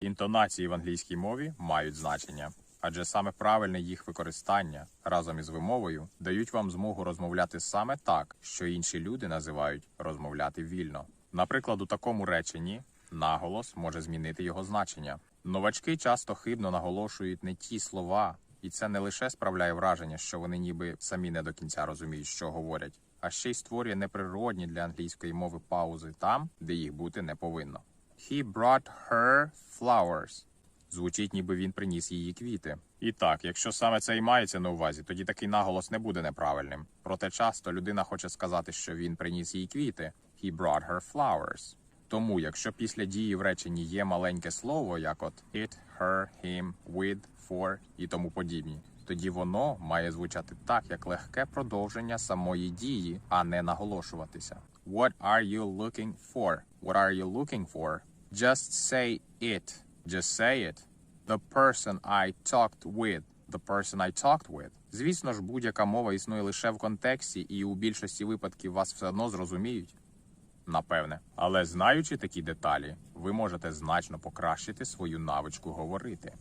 Інтонації в англійській мові мають значення, адже саме правильне їх використання разом із вимовою дають вам змогу розмовляти саме так, що інші люди називають розмовляти вільно. Наприклад, у такому реченні наголос може змінити його значення. Новачки часто хибно наголошують не ті слова, і це не лише справляє враження, що вони ніби самі не до кінця розуміють, що говорять, а ще й створює неприродні для англійської мови паузи там, де їх бути не повинно. He brought her flowers. Звучить, ніби він приніс її квіти. І так, якщо саме це і мається на увазі, тоді такий наголос не буде неправильним. Проте часто людина хоче сказати, що він приніс їй квіти. He brought her flowers. Тому, якщо після дії в реченні є маленьке слово, як от it, her, him, with, for і тому подібні, тоді воно має звучати так, як легке продовження самої дії, а не наголошуватися. What are you looking for? What are you looking for? Just say it. Just say it. The person I talked with. The person I talked with. Звісно ж, будь-яка мова існує лише в контексті, і у більшості випадків вас все одно зрозуміють. Напевне. Але знаючи такі деталі, ви можете значно покращити свою навичку говорити.